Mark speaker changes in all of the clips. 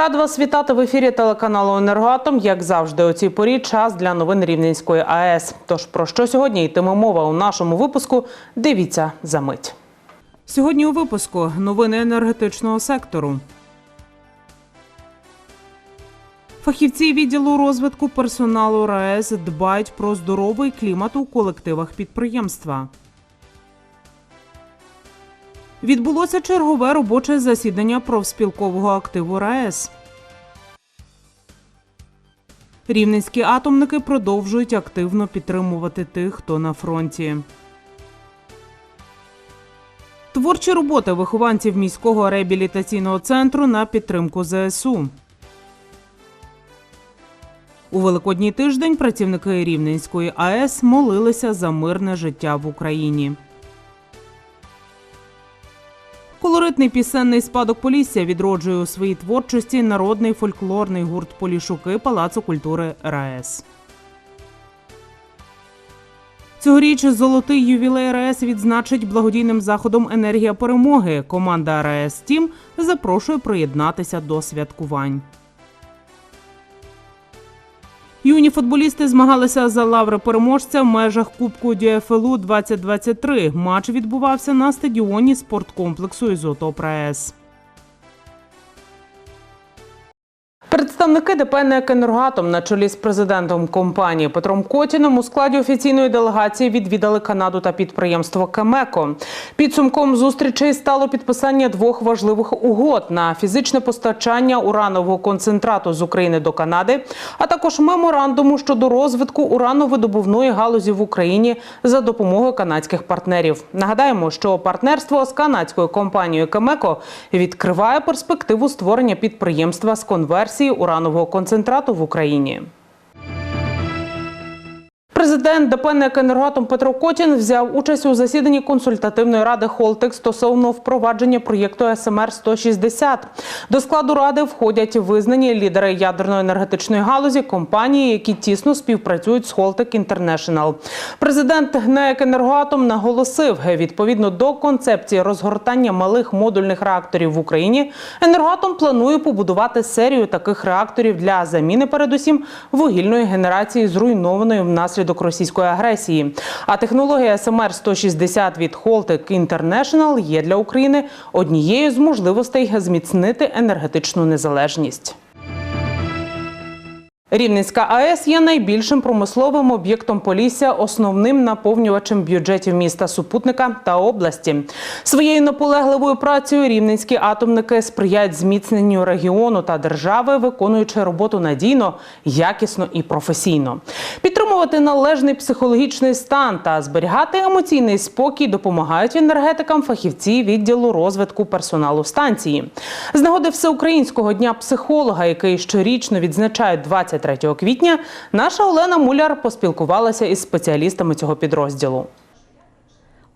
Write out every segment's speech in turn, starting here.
Speaker 1: Рад вас вітати в ефірі телеканалу Енергоатом. Як завжди, у цій порі час для новин Рівненської АЕС. Тож про що сьогодні йтиме мова у нашому випуску? Дивіться за мить. Сьогодні у випуску новини енергетичного сектору. Фахівці відділу розвитку персоналу РаЕС дбають про здоровий клімат у колективах підприємства. Відбулося чергове робоче засідання профспілкового активу РаЕС. Рівненські атомники продовжують активно підтримувати тих, хто на фронті. Творчі роботи вихованців міського реабілітаційного центру на підтримку ЗСУ. У Великодній тиждень працівники Рівненської АЕС молилися за мирне життя в Україні. Колоритний пісенний спадок Полісся відроджує у своїй творчості народний фольклорний гурт Полішуки Палацу культури РаЕС. Цьогоріч золотий ювілей РаЕС відзначить благодійним заходом Енергія перемоги. Команда РаЕС Тім запрошує приєднатися до святкувань. Юні футболісти змагалися за лаври переможця в межах Кубку ДЮФЛУ 2023. Матч відбувався на стадіоні спорткомплексу Ізотоп Представники ДП «НЕК «Енергоатом» на чолі з президентом компанії Петром Котіном у складі офіційної делегації відвідали Канаду та підприємство Кемеко. Підсумком зустрічей стало підписання двох важливих угод на фізичне постачання уранового концентрату з України до Канади, а також меморандуму щодо розвитку урановидобувної галузі в Україні за допомогою канадських партнерів. Нагадаємо, що партнерство з канадською компанією Кемеко відкриває перспективу створення підприємства з конверсії уранового концентрату в Україні. Президент ДП «НЕК «Енергоатом» Петро Котін взяв участь у засіданні консультативної ради Холтек стосовно впровадження проєкту СМР 160 До складу ради входять визнані лідери ядерної енергетичної галузі, компанії, які тісно співпрацюють з Холтек Інтернешнл. Президент НЕК «Енергоатом» наголосив, відповідно до концепції розгортання малих модульних реакторів в Україні, енергоатом планує побудувати серію таких реакторів для заміни, передусім, вугільної генерації зруйнованої внаслідок російської агресії. А технологія СМР 160 від Холтек International є для України однією з можливостей зміцнити енергетичну незалежність. Рівненська АЕС є найбільшим промисловим об'єктом Полісся, основним наповнювачем бюджетів міста супутника та області. Своєю наполегливою працею рівненські атомники сприяють зміцненню регіону та держави, виконуючи роботу надійно, якісно і професійно. Підтримувати належний психологічний стан та зберігати емоційний спокій допомагають енергетикам фахівці відділу розвитку персоналу станції. З нагоди всеукраїнського дня психолога, який щорічно відзначають 23 квітня, наша Олена Муляр поспілкувалася із спеціалістами цього підрозділу.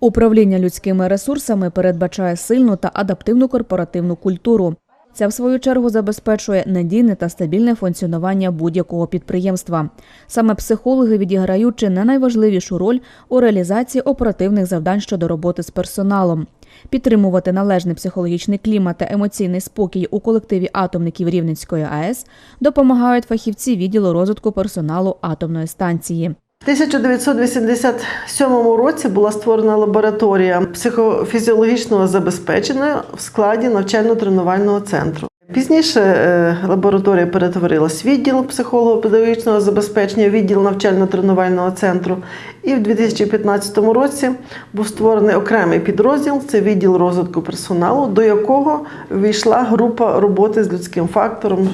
Speaker 2: Управління людськими ресурсами передбачає сильну та адаптивну корпоративну культуру. Ця, в свою чергу, забезпечує надійне та стабільне функціонування будь-якого підприємства. Саме психологи відіграють чи не найважливішу роль у реалізації оперативних завдань щодо роботи з персоналом. Підтримувати належний психологічний клімат та емоційний спокій у колективі атомників Рівненської АЕС допомагають фахівці відділу розвитку персоналу атомної станції.
Speaker 3: В 1987 році була створена лабораторія психофізіологічного забезпечення в складі навчально-тренувального центру. Пізніше е, лабораторія перетворилась відділ психолого-педагогічного забезпечення, відділ навчально-тренувального центру. І в 2015 році був створений окремий підрозділ це відділ розвитку персоналу, до якого війшла група роботи з людським фактором,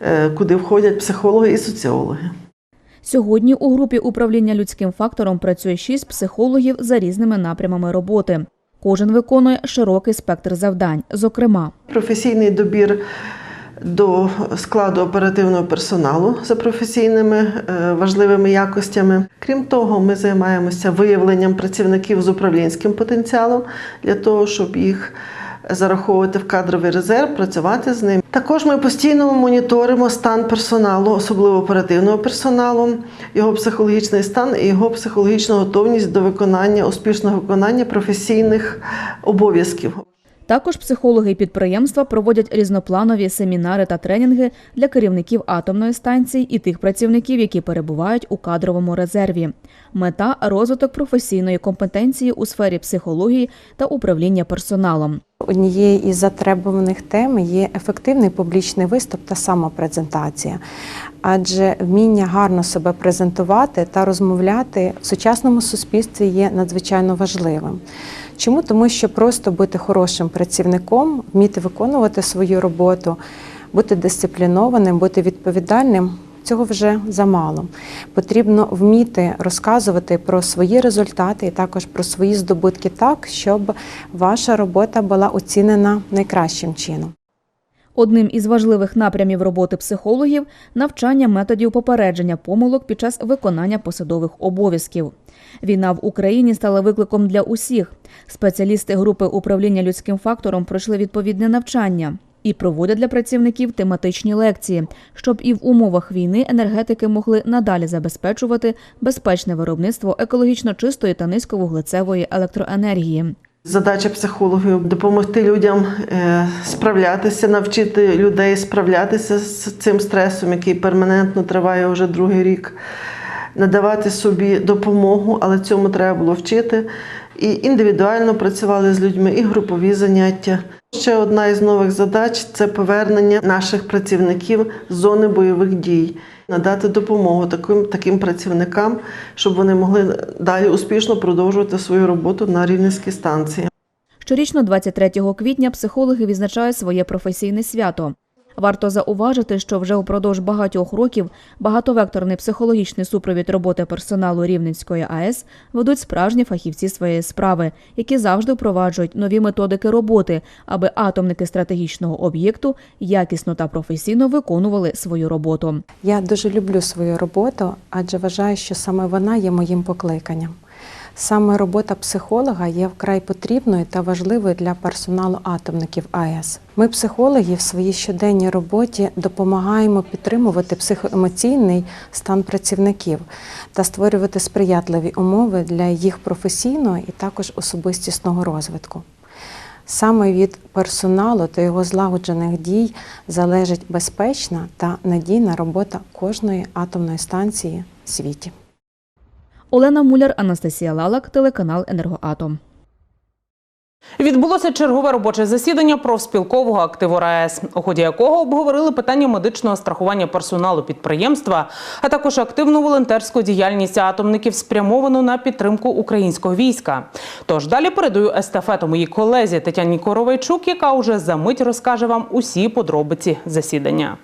Speaker 3: е, куди входять психологи і соціологи.
Speaker 2: Сьогодні у групі управління людським фактором працює шість психологів за різними напрямами роботи. Кожен виконує широкий спектр завдань, зокрема,
Speaker 3: Професійний добір до складу оперативного персоналу за професійними е, важливими якостями. Крім того, ми займаємося виявленням працівників з управлінським потенціалом для того, щоб їх зараховувати в кадровий резерв, працювати з ним. Також ми постійно моніторимо стан персоналу, особливо оперативного персоналу, його психологічний стан і його психологічну готовність до виконання успішного виконання професійних обов'язків.
Speaker 2: Також психологи підприємства проводять різнопланові семінари та тренінги для керівників атомної станції і тих працівників, які перебувають у кадровому резерві. Мета розвиток професійної компетенції у сфері психології та управління персоналом.
Speaker 4: Однією із затребуваних тем є ефективний публічний виступ та самопрезентація, адже вміння гарно себе презентувати та розмовляти в сучасному суспільстві є надзвичайно важливим. Чому? Тому що просто бути хорошим працівником, вміти виконувати свою роботу, бути дисциплінованим, бути відповідальним. Цього вже замало. Потрібно вміти розказувати про свої результати і також про свої здобутки так, щоб ваша робота була оцінена найкращим чином.
Speaker 2: Одним із важливих напрямів роботи психологів навчання методів попередження помилок під час виконання посадових обов'язків. Війна в Україні стала викликом для усіх. Спеціалісти групи управління людським фактором пройшли відповідне навчання і проводять для працівників тематичні лекції, щоб і в умовах війни енергетики могли надалі забезпечувати безпечне виробництво екологічно чистої та низьковуглецевої електроенергії.
Speaker 3: Задача психологів допомогти людям е, справлятися, навчити людей справлятися з цим стресом, який перманентно триває вже другий рік, надавати собі допомогу, але цьому треба було вчити. І індивідуально працювали з людьми, і групові заняття. Ще одна із нових задач це повернення наших працівників з зони бойових дій, надати допомогу таким, таким працівникам, щоб вони могли далі успішно продовжувати свою роботу на рівненській станції.
Speaker 2: Щорічно, 23 квітня, психологи відзначають своє професійне свято. Варто зауважити, що вже упродовж багатьох років багатовекторний психологічний супровід роботи персоналу Рівненської АЕС ведуть справжні фахівці своєї справи, які завжди впроваджують нові методики роботи, аби атомники стратегічного об'єкту якісно та професійно виконували свою роботу.
Speaker 4: Я дуже люблю свою роботу, адже вважаю, що саме вона є моїм покликанням. Саме робота психолога є вкрай потрібною та важливою для персоналу атомників АЕС. Ми, психологи, в своїй щоденній роботі допомагаємо підтримувати психоемоційний стан працівників та створювати сприятливі умови для їх професійного і також особистісного розвитку. Саме від персоналу та його злагоджених дій залежить безпечна та надійна робота кожної атомної станції в світі.
Speaker 2: Олена Муляр, Анастасія Лалак, телеканал Енергоатом.
Speaker 1: Відбулося чергове робоче засідання профспілкового активу РаЕС, у ході якого обговорили питання медичного страхування персоналу підприємства, а також активну волонтерську діяльність атомників, спрямовану на підтримку українського війська. Тож далі передаю естафету моїй колезі Тетяні Коровайчук, яка уже за мить розкаже вам усі подробиці засідання.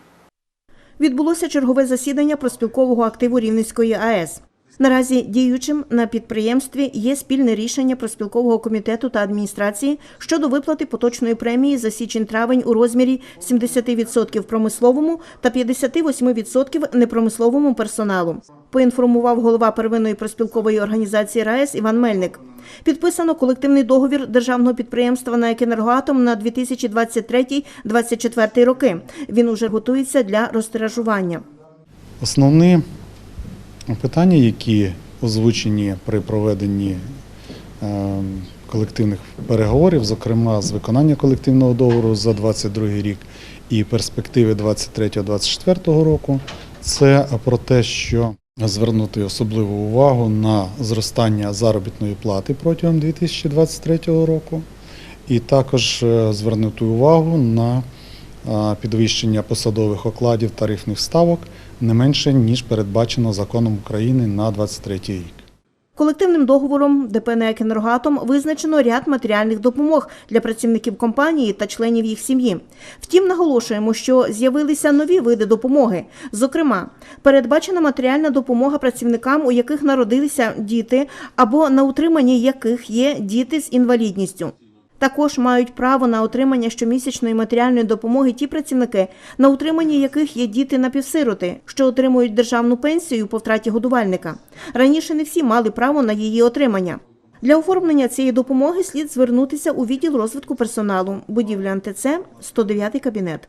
Speaker 5: Відбулося чергове засідання проспілкового активу Рівненської АЕС. Наразі діючим на підприємстві є спільне рішення проспілкового комітету та адміністрації щодо виплати поточної премії за січень-травень у розмірі 70% промисловому та 58% непромисловому персоналу. Поінформував голова первинної проспілкової організації РаЕС Іван Мельник. Підписано колективний договір державного підприємства на «Енергоатом» на 2023-2024 роки. Він уже готується для розтиражування.
Speaker 6: Основні питання, які озвучені при проведенні е, колективних переговорів, зокрема з виконання колективного договору за 2022 рік і перспективи 2023-2024 року, це про те, що звернути особливу увагу на зростання заробітної плати протягом 2023 року, і також е, звернути увагу на е, підвищення посадових окладів тарифних ставок не менше ніж передбачено законом України на 23 рік.
Speaker 5: Колективним договором ДП «НЕК «Енергоатом» визначено ряд матеріальних допомог для працівників компанії та членів їх сім'ї. Втім, наголошуємо, що з'явилися нові види допомоги. Зокрема, передбачена матеріальна допомога працівникам, у яких народилися діти, або на утриманні яких є діти з інвалідністю. Також мають право на отримання щомісячної матеріальної допомоги ті працівники, на утриманні яких є діти напівсироти, що отримують державну пенсію по втраті годувальника. Раніше не всі мали право на її отримання. Для оформлення цієї допомоги слід звернутися у відділ розвитку персоналу, будівля антц 109 кабінет.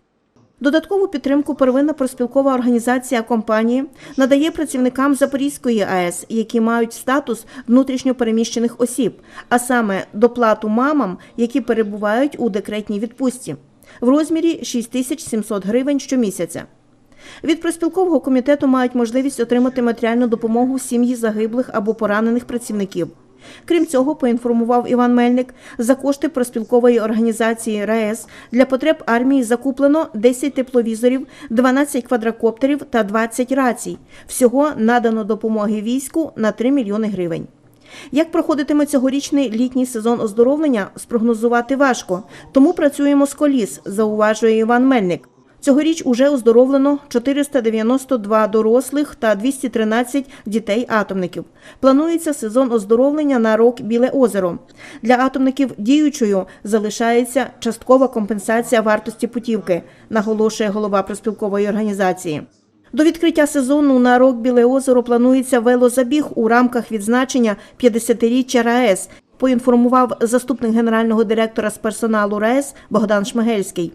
Speaker 5: Додаткову підтримку первинна проспілкова організація компанії надає працівникам Запорізької АЕС, які мають статус внутрішньопереміщених осіб, а саме доплату мамам, які перебувають у декретній відпустці, в розмірі 6700 гривень щомісяця. Від проспілкового комітету мають можливість отримати матеріальну допомогу сім'ї загиблих або поранених працівників. Крім цього, поінформував Іван Мельник, за кошти проспілкової організації РаЕС для потреб армії закуплено 10 тепловізорів, 12 квадрокоптерів та 20 рацій. Всього надано допомоги війську на 3 мільйони гривень. Як проходитиме цьогорічний літній сезон оздоровлення, спрогнозувати важко, тому працюємо з коліс, зауважує Іван Мельник. Цьогоріч уже оздоровлено 492 дорослих та 213 дітей-атомників. Планується сезон оздоровлення на рок Біле озеро. Для атомників діючою залишається часткова компенсація вартості путівки, наголошує голова проспілкової організації. До відкриття сезону на рок Біле озеро планується велозабіг у рамках відзначення 50-річчя РаЕС, поінформував заступник генерального директора з персоналу РаЕС Богдан Шмигельський.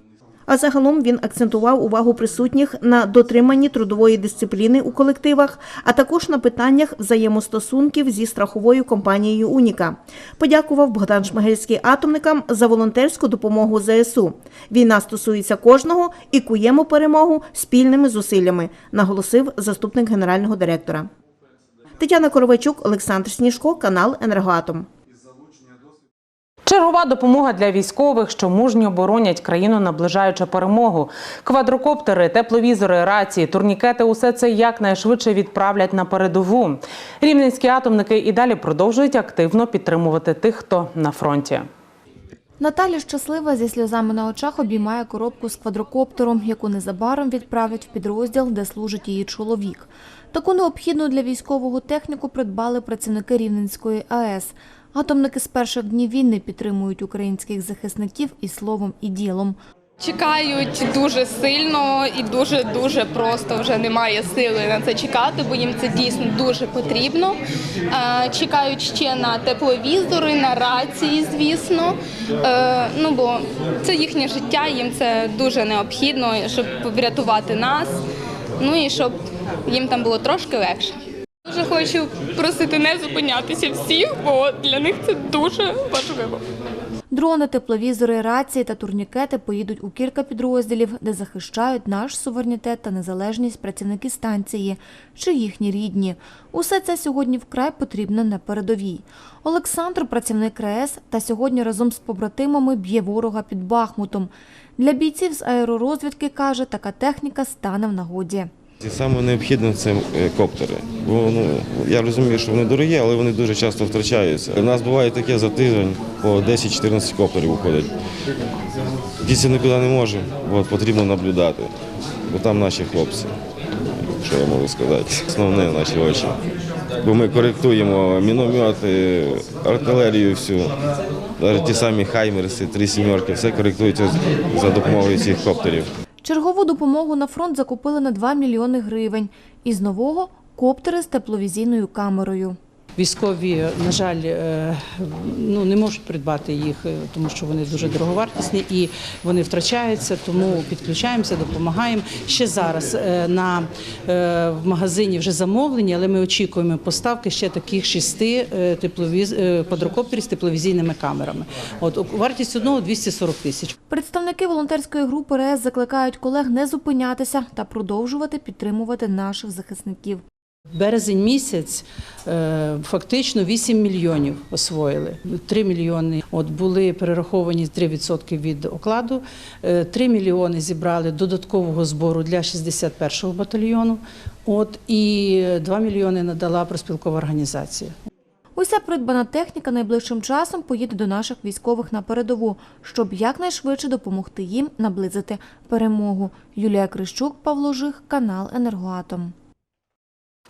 Speaker 5: А загалом він акцентував увагу присутніх на дотриманні трудової дисципліни у колективах, а також на питаннях взаємостосунків зі страховою компанією Уніка. Подякував Богдан Шмигельський атомникам за волонтерську допомогу ЗСУ. Війна стосується кожного і куємо перемогу спільними зусиллями, наголосив заступник генерального директора. Тетяна Коровачук, Олександр Сніжко, канал Енергоатом.
Speaker 1: Чергова допомога для військових, що мужньо боронять країну, наближаючи перемогу. Квадрокоптери, тепловізори, рації, турнікети усе це якнайшвидше відправлять на передову. Рівненські атомники і далі продовжують активно підтримувати тих, хто на фронті.
Speaker 7: Наталя щаслива зі сльозами на очах обіймає коробку з квадрокоптером, яку незабаром відправлять в підрозділ, де служить її чоловік. Таку необхідну для військового техніку придбали працівники Рівненської АЕС. Атомники з перших днів війни підтримують українських захисників і словом, і ділом.
Speaker 8: Чекають дуже сильно і дуже дуже просто вже немає сили на це чекати, бо їм це дійсно дуже потрібно. Е, Чекають ще на тепловізори, на рації, звісно. Е, Ну бо це їхнє життя, їм це дуже необхідно, щоб врятувати нас. Ну і щоб їм там було трошки легше. Дуже хочу просити не зупинятися всіх, бо для них це дуже важливо.
Speaker 7: Дрони, тепловізори, рації та турнікети поїдуть у кілька підрозділів, де захищають наш суверенітет та незалежність працівники станції чи їхні рідні. Усе це сьогодні вкрай потрібно на передовій. Олександр, працівник РАЕС, та сьогодні разом з побратимами б'є ворога під Бахмутом. Для бійців з аеророзвідки каже, така техніка стане в нагоді.
Speaker 9: І Саме необхідне це коптери. Бо ну, я розумію, що вони дорогі, але вони дуже часто втрачаються. У нас буває таке за тиждень по 10-14 коптерів виходить. Діти нікуди не може, от, потрібно наблюдати, бо там наші хлопці. Що я можу сказати? Основне наші очі. Бо ми коректуємо міномети, артилерію всю, навіть ті самі хаймерси, три сімерки, все коректується за допомогою цих коптерів.
Speaker 7: Чергову допомогу на фронт закупили на 2 мільйони гривень. Із нового – коптери з тепловізійною камерою.
Speaker 10: Військові, на жаль, е, ну не можуть придбати їх, е, тому що вони дуже дороговартісні і вони втрачаються. Тому підключаємося, допомагаємо. Ще зараз е, е, в магазині вже замовлені, але ми очікуємо поставки ще таких шести е, тепловіз е, квадрокоптерів з тепловізійними камерами. От вартість одного 240 тисяч.
Speaker 7: Представники волонтерської групи РЕС закликають колег не зупинятися та продовжувати підтримувати наших захисників.
Speaker 10: Березень місяць е, фактично 8 мільйонів освоїли. 3 мільйони от були перераховані 3% від окладу. Е, 3 мільйони зібрали додаткового збору для 61-го батальйону. От і 2 мільйони надала проспілкова організація.
Speaker 7: Уся придбана техніка найближчим часом поїде до наших військових на передову, щоб якнайшвидше допомогти їм наблизити перемогу. Юлія Крищук, Павло Жих, канал Енергоатом.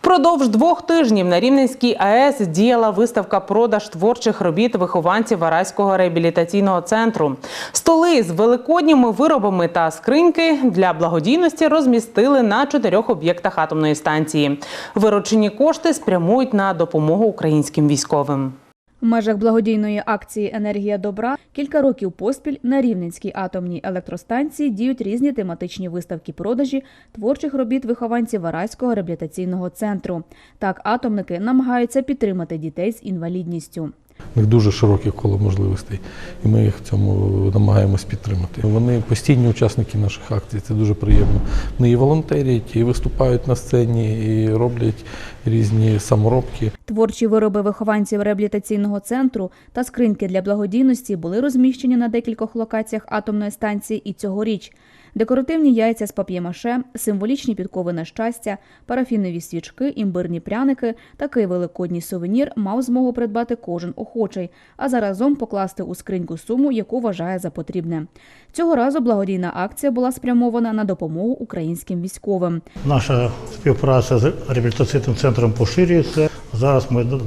Speaker 1: Впродовж двох тижнів на Рівненській АЕС діяла виставка продаж творчих робіт вихованців Вараського реабілітаційного центру. Столи з великодніми виробами та скриньки для благодійності розмістили на чотирьох об'єктах атомної станції. Виручені кошти спрямують на допомогу українським військовим.
Speaker 2: В межах благодійної акції Енергія добра кілька років поспіль на Рівненській атомній електростанції діють різні тематичні виставки продажі творчих робіт вихованців Вараського реабілітаційного центру. Так, атомники намагаються підтримати дітей з інвалідністю.
Speaker 11: У них дуже широке коло можливостей, і ми їх в цьому намагаємось підтримати. Вони постійні учасники наших акцій, це дуже приємно. Вони і волонтерять, і виступають на сцені, і роблять різні саморобки.
Speaker 2: Творчі вироби вихованців реабілітаційного центру та скриньки для благодійності були розміщені на декількох локаціях атомної станції і цьогоріч. Декоративні яйця з пап'ємаше, символічні підкови на щастя, парафінові свічки, імбирні пряники. Такий великодній сувенір мав змогу придбати кожен охочий, а заразом покласти у скриньку суму, яку вважає за потрібне. Цього разу благодійна акція була спрямована на допомогу українським військовим.
Speaker 12: Наша співпраця з реабілітаційним центром поширюється. Зараз ми д-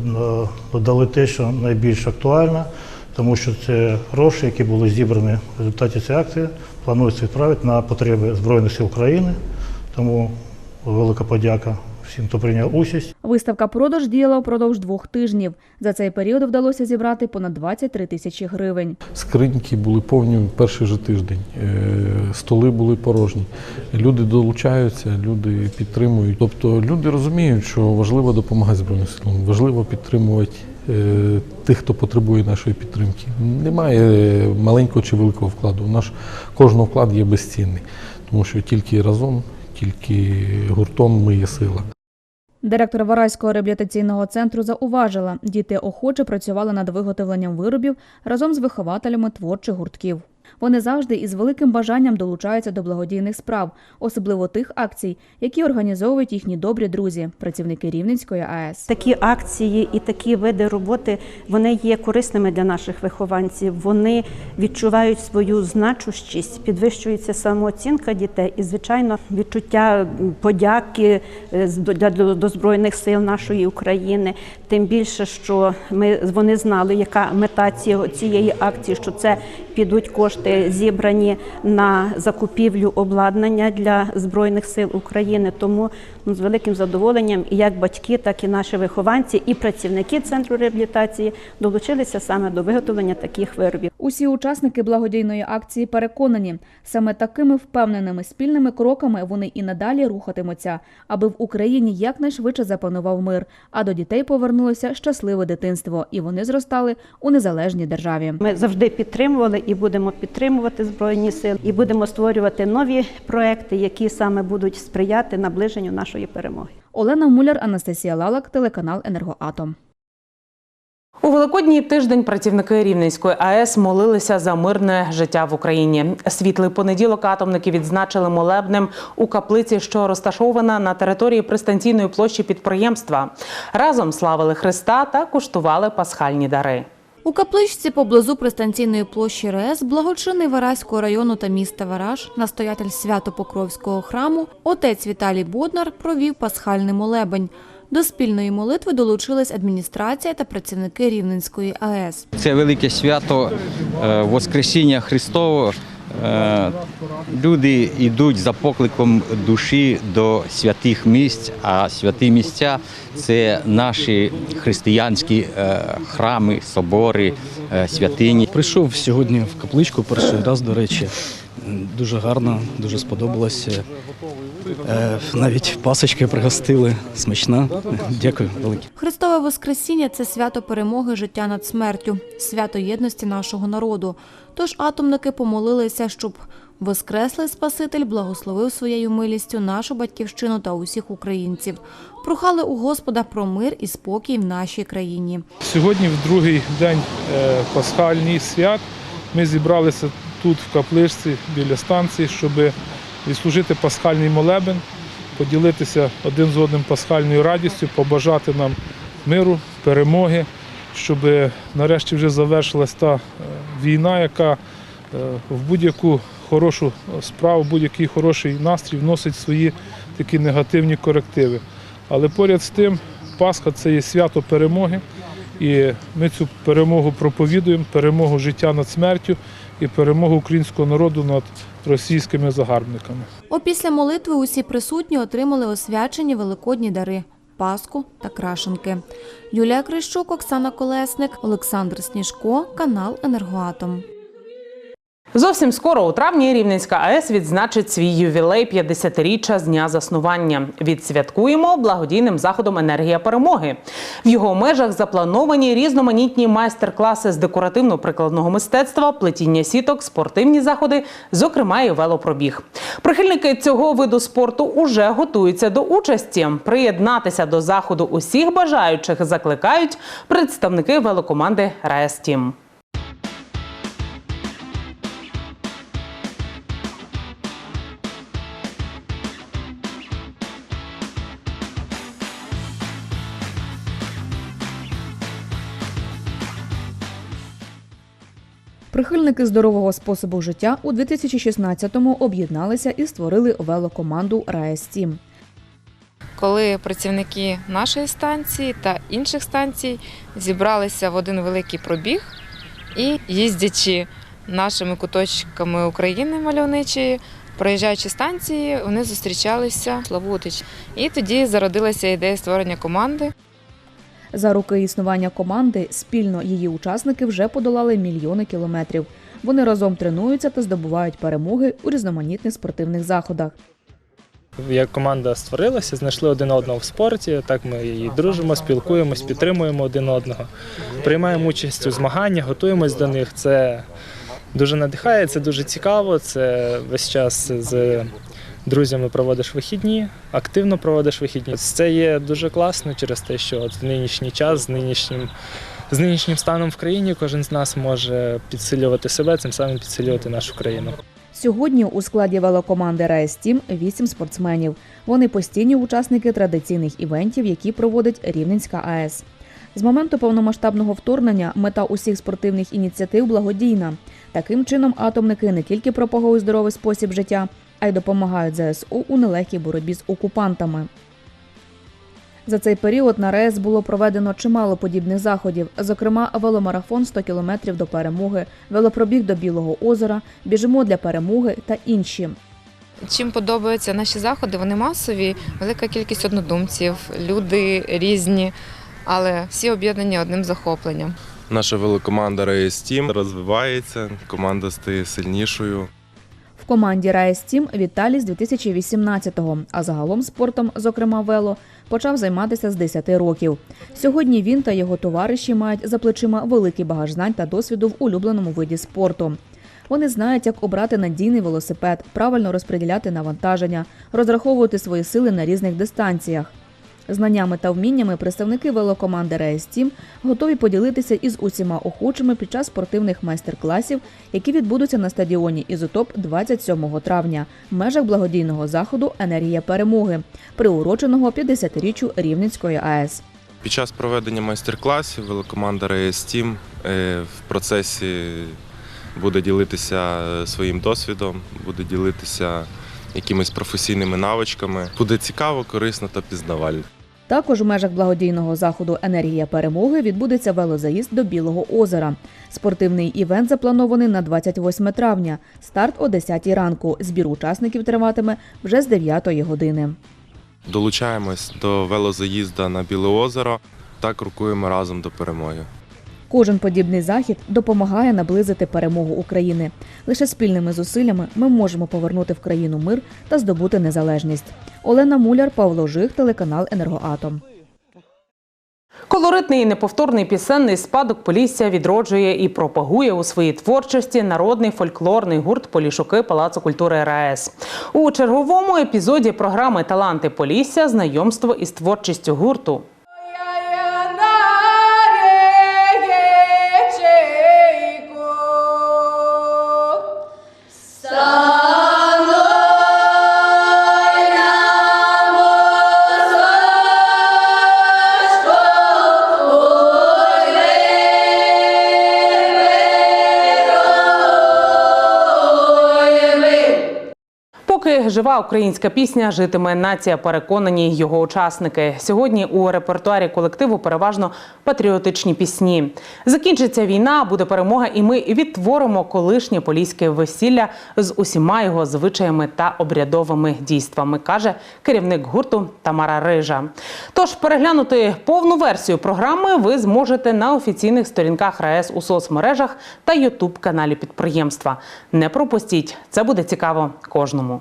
Speaker 12: додали те, що найбільш актуально, тому що це гроші, які були зібрані в результаті цієї акції, планується відправити на потреби Збройних сил України. Тому велика подяка всім, хто прийняв участь.
Speaker 2: Виставка продаж діяла впродовж двох тижнів. За цей період вдалося зібрати понад 23 тисячі гривень.
Speaker 11: Скриньки були повні перший же тиждень, е, столи були порожні. Люди долучаються, люди підтримують. Тобто люди розуміють, що важливо допомагати Збройним силам, важливо підтримувати тих, хто потребує нашої підтримки. Немає маленького чи великого вкладу. Наш кожен вклад є безцінний, тому що тільки разом, тільки гуртом ми є сила.
Speaker 2: Директор Варайського реабілітаційного центру зауважила, діти охоче працювали над виготовленням виробів разом з вихователями творчих гуртків. Вони завжди із великим бажанням долучаються до благодійних справ, особливо тих акцій, які організовують їхні добрі друзі, працівники Рівненської АЕС.
Speaker 13: Такі акції і такі види роботи вони є корисними для наших вихованців. Вони відчувають свою значущість, підвищується самооцінка дітей і, звичайно, відчуття подяки е, до, збройних сил нашої України. Тим більше, що ми вони знали, яка мета цієї акції, що це підуть кошти зібрані на закупівлю обладнання для збройних сил України. Тому ну, з великим задоволенням і як батьки, так і наші вихованці, і працівники центру реабілітації долучилися саме до виготовлення таких виробів.
Speaker 2: Усі учасники благодійної акції переконані, саме такими впевненими спільними кроками вони і надалі рухатимуться, аби в Україні якнайшвидше запанував мир, а до дітей повернулося щасливе дитинство, і вони зростали у незалежній державі.
Speaker 13: Ми завжди підтримували і будемо підтримувати збройні сили, і будемо створювати нові проекти, які саме будуть сприяти наближенню нашої перемоги.
Speaker 2: Олена Муляр, Анастасія Лалак, телеканал Енергоатом.
Speaker 1: У Великодній тиждень працівники Рівненської АЕС молилися за мирне життя в Україні. Світлий понеділок атомники відзначили молебнем у каплиці, що розташована на території пристанційної площі підприємства. Разом славили Христа та куштували пасхальні дари.
Speaker 7: У капличці поблизу пристанційної площі РЕС благочинний Вараського району та міста Вараж, настоятель Свято-Покровського храму, отець Віталій Боднар провів пасхальний молебень. До спільної молитви долучились адміністрація та працівники Рівненської АЕС.
Speaker 14: Це велике свято е, Воскресіння Христового. Е, Люди йдуть за покликом душі до святих місць, а святі місця це наші християнські е, храми, собори, е, святині.
Speaker 15: Прийшов сьогодні в капличку перший раз, до речі. Дуже гарно, дуже сподобалося. Е, Навіть пасочки пригостили. Смачна. Дякую велике.
Speaker 7: Христове Воскресіння це свято перемоги життя над смертю, свято єдності нашого народу. Тож атомники помолилися, щоб Воскреслий Спаситель благословив своєю милістю нашу батьківщину та усіх українців. Прохали у Господа про мир і спокій в нашій країні.
Speaker 16: Сьогодні, в другий день е, пасхальний свят, ми зібралися тут, в капличці, біля станції, щоб відслужити пасхальний молебен, поділитися один з одним пасхальною радістю, побажати нам миру, перемоги, щоб нарешті вже завершилась та е, війна, яка е, в будь-яку хорошу справу, в будь-який хороший настрій вносить свої такі негативні корективи. Але поряд з тим, Пасха це є свято перемоги, і ми цю перемогу проповідуємо, перемогу життя над смертю і перемогу українського народу над російськими загарбниками.
Speaker 7: Опісля молитви усі присутні отримали освячені великодні дари. паску та крашенки. Юлія Крищук, Оксана Колесник, Олександр Сніжко, канал Енергоатом.
Speaker 1: Зовсім скоро у травні Рівненська АЕС відзначить свій ювілей 50-річчя з дня заснування. Відсвяткуємо благодійним заходом енергія перемоги. В його межах заплановані різноманітні майстер-класи з декоративно-прикладного мистецтва, плетіння сіток, спортивні заходи, зокрема і велопробіг. Прихильники цього виду спорту уже готуються до участі. Приєднатися до заходу усіх бажаючих закликають представники велокоманди РАЕС
Speaker 2: Прихильники здорового способу життя у 2016-му об'єдналися і створили велокоманду «Раес Тім».
Speaker 17: коли працівники нашої станції та інших станцій зібралися в один великий пробіг і їздячи нашими куточками України мальовничої, проїжджаючи станції, вони зустрічалися в Славутич. І тоді зародилася ідея створення команди.
Speaker 2: За роки існування команди спільно її учасники вже подолали мільйони кілометрів. Вони разом тренуються та здобувають перемоги у різноманітних спортивних заходах.
Speaker 18: Як команда створилася, знайшли один одного в спорті. Так ми і дружимо, спілкуємось, підтримуємо один одного, приймаємо участь у змаганнях, готуємось до них. Це дуже надихає, це дуже цікаво. Це весь час з друзями проводиш вихідні, активно проводиш вихідні. Це є дуже класно через те, що от в нинішній час з нинішнім. З нинішнім станом в країні кожен з нас може підсилювати себе, цим самим підсилювати нашу країну.
Speaker 2: Сьогодні у складі велокоманди «Раес Тім» вісім спортсменів. Вони постійні учасники традиційних івентів, які проводить Рівненська АЕС. З моменту повномасштабного вторгнення мета усіх спортивних ініціатив благодійна. Таким чином, атомники не тільки пропагують здоровий спосіб життя, а й допомагають ЗСУ у нелегкій боротьбі з окупантами. За цей період на РЕС було проведено чимало подібних заходів, зокрема веломарафон 100 кілометрів до перемоги, велопробіг до Білого озера, біжимо для перемоги та інші.
Speaker 17: Чим подобаються наші заходи, вони масові, велика кількість однодумців, люди різні, але всі об'єднані одним захопленням.
Speaker 19: Наша велокоманда Race Team розвивається, команда стає сильнішою.
Speaker 2: Команді «Раес Тім» Віталій з 2018-го, а загалом спортом, зокрема вело, почав займатися з 10 років. Сьогодні він та його товариші мають за плечима великий багаж знань та досвіду в улюбленому виді спорту. Вони знають, як обрати надійний велосипед, правильно розподіляти навантаження, розраховувати свої сили на різних дистанціях. Знаннями та вміннями представники велокоманди «Раес Тім» готові поділитися із усіма охочими під час спортивних майстер-класів, які відбудуться на стадіоні Ізотоп 27 травня в межах благодійного заходу Енергія перемоги, приуроченого 50-річчю Рівненської АЕС.
Speaker 19: Під час проведення майстер-класів велокоманда Team е, в процесі буде ділитися е, своїм досвідом, буде ділитися якимись професійними навичками. Буде цікаво, корисно та пізнавально.
Speaker 2: Також у межах благодійного заходу Енергія перемоги відбудеться велозаїзд до Білого озера. Спортивний івент запланований на 28 травня. Старт о 10 ранку. Збір учасників триватиме вже з 9 години.
Speaker 19: Долучаємось до велозаїзда на Біле озеро та крокуємо разом до перемоги.
Speaker 2: Кожен подібний захід допомагає наблизити перемогу України. Лише спільними зусиллями ми можемо повернути в країну мир та здобути незалежність. Олена Муляр, Павло Жих, телеканал Енергоатом.
Speaker 1: Колоритний і неповторний пісенний спадок Полісся відроджує і пропагує у своїй творчості народний фольклорний гурт Полішуки Палацу культури РаЕС. У черговому епізоді програми Таланти Полісся знайомство із творчістю гурту. Жива українська пісня, житиме нація, переконані його учасники. Сьогодні у репертуарі колективу переважно патріотичні пісні. Закінчиться війна, буде перемога, і ми відтворимо колишнє поліське весілля з усіма його звичаями та обрядовими дійствами, каже керівник гурту Тамара Рижа. Тож переглянути повну версію програми ви зможете на офіційних сторінках РаЕС у соцмережах та Ютуб каналі підприємства. Не пропустіть, це буде цікаво кожному.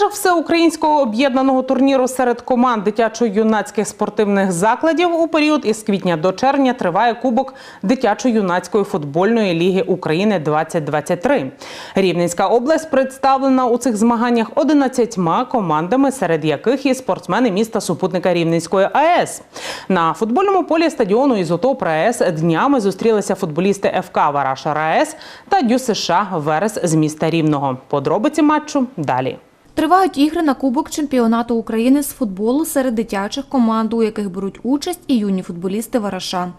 Speaker 1: Межах всеукраїнського об'єднаного турніру серед команд дитячо-юнацьких спортивних закладів у період із квітня до червня триває Кубок дитячо-юнацької футбольної ліги України 2023. Рівненська область представлена у цих змаганнях 11 командами, серед яких є спортсмени міста супутника Рівненської АЕС. На футбольному полі стадіону Ізотоп АЕС днями зустрілися футболісти ФК Вараша РаЕС та Дю США Верес з міста Рівного. Подробиці матчу далі.
Speaker 7: Тривають ігри на Кубок чемпіонату України з футболу серед дитячих команд, у яких беруть участь і юні футболісти Вараша.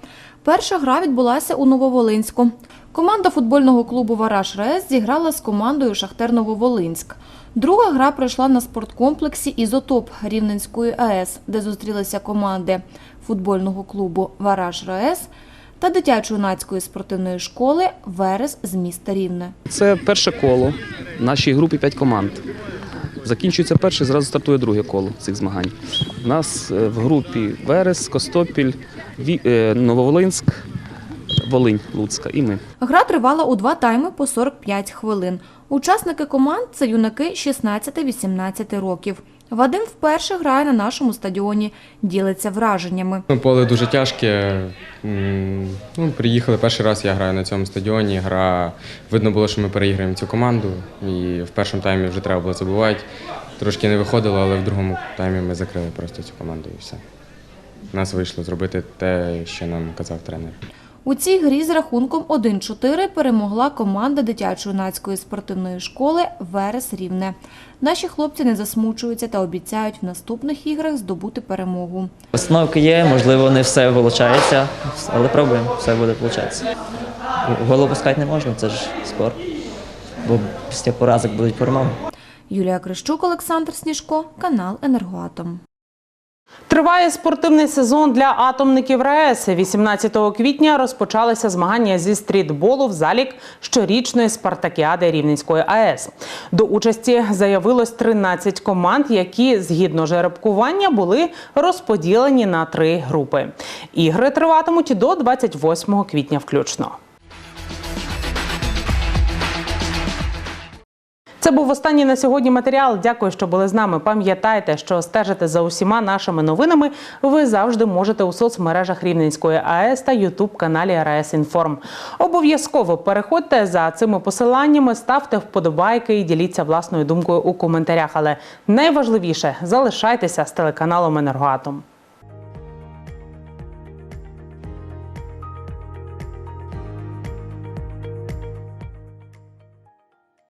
Speaker 7: Перша гра відбулася у Нововолинську. Команда футбольного клубу Вараш РЕС зіграла з командою Шахтер Нововолинськ. Друга гра пройшла на спорткомплексі Ізотоп Рівненської АЕС, де зустрілися команди футбольного клубу Вараш РЕС та дитячо-юнацької спортивної школи Верес з міста Рівне.
Speaker 20: Це перше коло. Нашій групі 5 команд. Закінчується перше, зразу стартує друге коло цих змагань. У нас е, в групі Верес, Костопіль, е, Нововолинськ, Волинь, Луцька і ми.
Speaker 7: Гра тривала у два тайми по 45 хвилин. Учасники команд це юнаки 16-18 років. Вадим вперше грає на нашому стадіоні, ділиться враженнями.
Speaker 21: Ну, Поле дуже тяжке. Ну, приїхали перший раз, я граю на цьому стадіоні. Гра видно було, що ми переіграємо цю команду. І в першому таймі вже треба було забувати. Трошки не виходило, але в другому таймі ми закрили просто цю команду і все. У нас вийшло зробити те, що нам казав тренер.
Speaker 7: У цій грі з рахунком 1-4 перемогла команда дитячо-юнацької спортивної школи Верес Рівне. Наші хлопці не засмучуються та обіцяють в наступних іграх здобути перемогу.
Speaker 22: Установки є, можливо, не все виходить, але пробуємо, все буде виходити. Голову пускати не можна, це ж спорт. Бо після поразок будуть перемоги.
Speaker 7: Юлія Крищук, Олександр Сніжко, канал Енергоатом.
Speaker 1: Триває спортивний сезон для атомників РаЕС. 18 квітня розпочалися змагання зі стрітболу в залік щорічної спартакіади Рівненської АЕС. До участі заявилось 13 команд, які згідно жеребкування були розподілені на три групи. Ігри триватимуть до 28 квітня включно. Це був останній на сьогодні матеріал. Дякую, що були з нами. Пам'ятайте, що стежити за усіма нашими новинами ви завжди можете у соцмережах Рівненської АЕС та Ютуб каналі РаЕС Інформ. Обов'язково переходьте за цими посиланнями, ставте вподобайки і діліться власною думкою у коментарях. Але найважливіше залишайтеся з телеканалом Енергоатом.